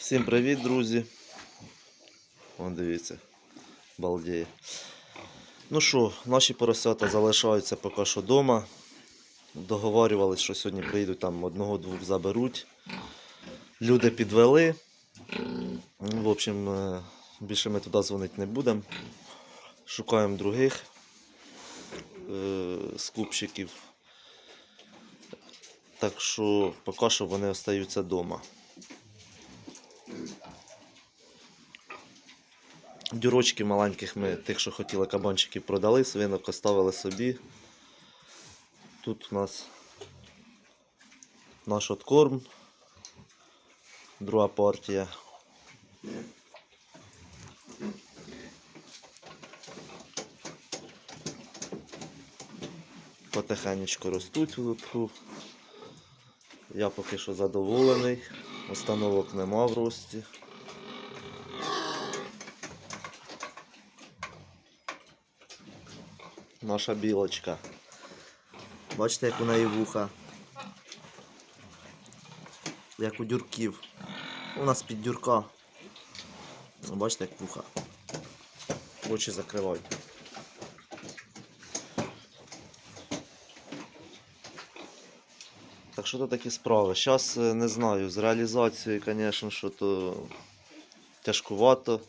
Всім привіт, друзі. Вон дивіться, балдіє. Ну що, наші поросята залишаються поки що вдома. Договорювались, що сьогодні приїдуть там одного-двох заберуть. Люди підвели. В общем, е, більше ми туди дзвонити не будемо. Шукаємо других е, скупщиків. Так що поки що вони остаються вдома. Дюрочки маленьких ми тих, що хотіли кабанчиків, продали, свинок оставили собі. Тут у нас наш откорм, друга партія. Потихенечку ростуть вверху. Я поки що задоволений. Установок нема в рості. Наша білочка. Бачите, як у неї вуха. Як у дюрків. У нас під дюрка. Бачите, як вуха. Очі закривають. Так що то такі справи. Зараз не знаю, з реалізацією, звісно, що то тяжкувато.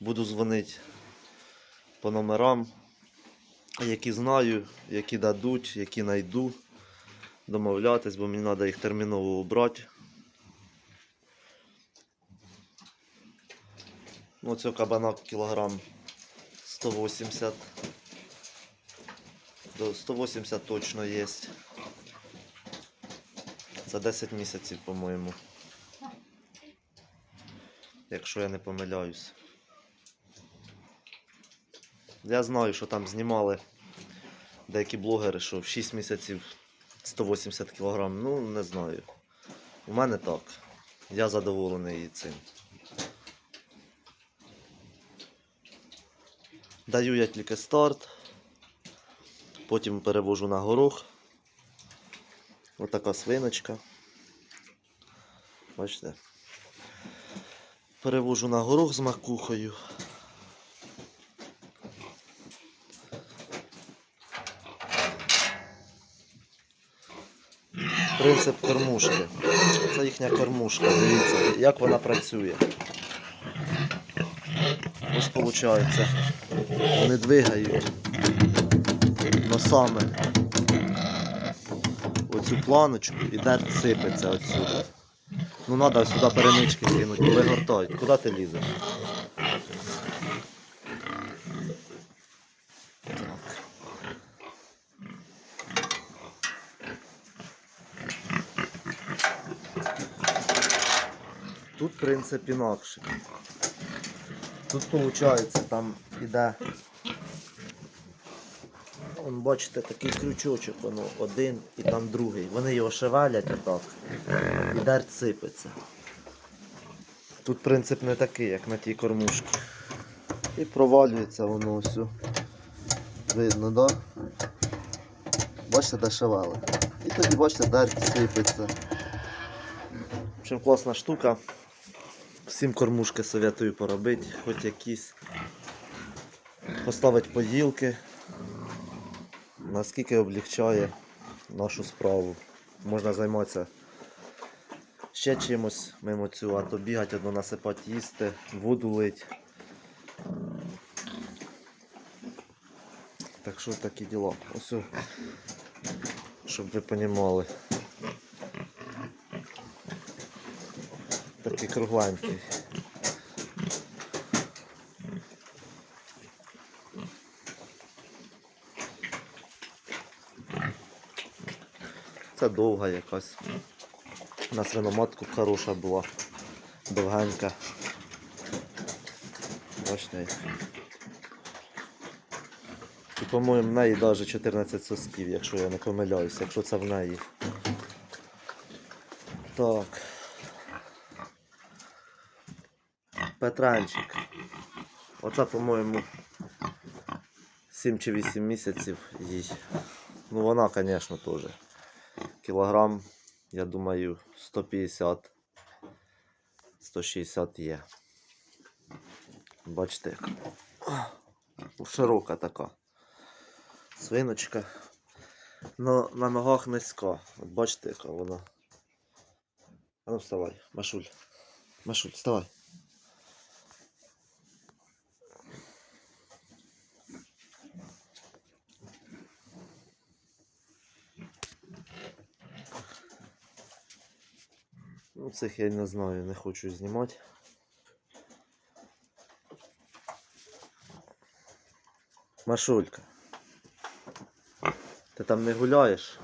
Буду дзвонити по номерам які знаю, які дадуть, які знайду. Домовлятись, бо мені треба їх терміново убрати. Ну, цього кабана кілограм 180. До 180 точно є. За 10 місяців, по-моєму. Якщо я не помиляюсь. Я знаю, що там знімали деякі блогери, що в 6 місяців 180 кг. Ну, не знаю. У мене так. Я задоволений цим. Даю я тільки старт. Потім перевожу на горох. Отака свиночка. Бачите? Перевожу на горох з макухою. Принцип кормушки. Це їхня кормушка. Дивіться, як вона працює. Ось виходить. Вони двигають носами оцю планочку і дерть сипеться отсюди. Ну треба сюди перемички кинути, вигортають. Куди ти лізеш? Тут принцип інакший. Тут виходить, там іде. Вон, бачите, такий крючочок, воно один і там другий. Вони його шевелять отак. І дерть сипеться. Тут принцип не такий, як на тій кормушці. І провалюється воно ось. Видно, так? Да? Бачите, де шевели. І тоді бачите, дерть сипеться. В общем, класна штука. Всім кормушки советую поробити, хоч якісь. Поставити поділки. Наскільки облегчає нашу справу. Можна займатися ще чимось мимо цього, а то бігати, одно насипати їсти, воду лить. Так що такі діла. Ось, щоб ви розуміли. Такий кругленький. Це довга якась. На свиноматку хороша була. Довгенька. Бачите. І, по-моєму, в неї навіть 14 сосків, якщо я не помиляюся, якщо це в неї. Так. Петранчик. Оце, по-моєму, 7 чи 8 місяців їй. Ну вона, звісно, теж. Кілограм, я думаю, 150. 160 є. Бачите, широка така. Свиночка. Но на ногах низько. От бачите, яка вона. А ну вставай, Машуль. Машуль, вставай. Ну, цих я не знаю, не хочу знімати. Машулька. Ти там не гуляєш?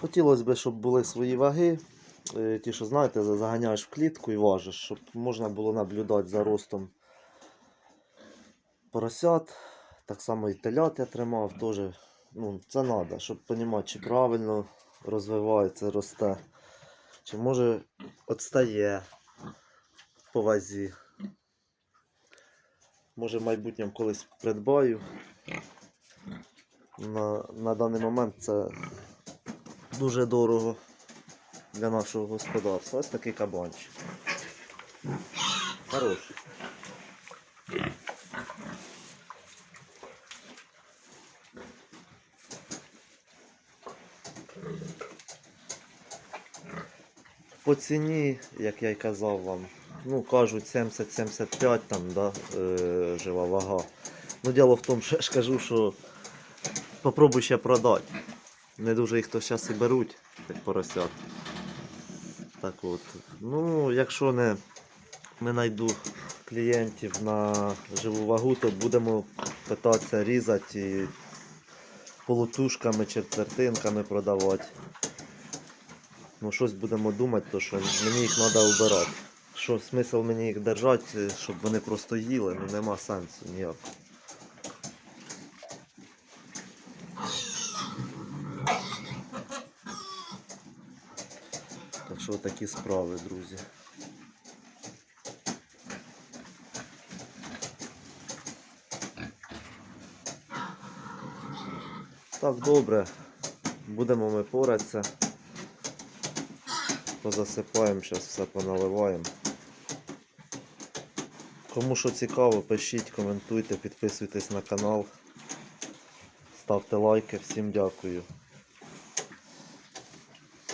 Хотілося б, щоб були свої ваги. е, Ті, що знаєте, заганяєш в клітку і важиш, щоб можна було наблюдати за ростом поросят. Так само і телят я тримав теж. Ну, це треба, щоб розуміти, чи правильно розвивається, росте, чи може відстає по вазі. Може в майбутньому колись придбаю. На, на даний момент це дуже дорого для нашого господарства. Ось такий кабанчик. Хороший. По ціні, як я й казав вам, ну кажуть 70-75 там, да, е, жива вага. Ну діло в тому, що я ж кажу, що попробуй ще продати. Не дуже їх то зараз і беруть, як поросят. Так от. Ну, якщо не, не знайду клієнтів на живу вагу, то будемо питатися різати і полутушками, четвертинками продавати. Ну, щось будемо думати, то що мені їх треба вбирати. Що смисл мені їх держати, щоб вони просто їли, ну нема сенсу ніякого. Так що такі справи, друзі. Так, добре. Будемо ми поратися. Позасипаємо, зараз все поналиваємо. Кому що цікаво, пишіть, коментуйте, підписуйтесь на канал. Ставте лайки. Всім дякую.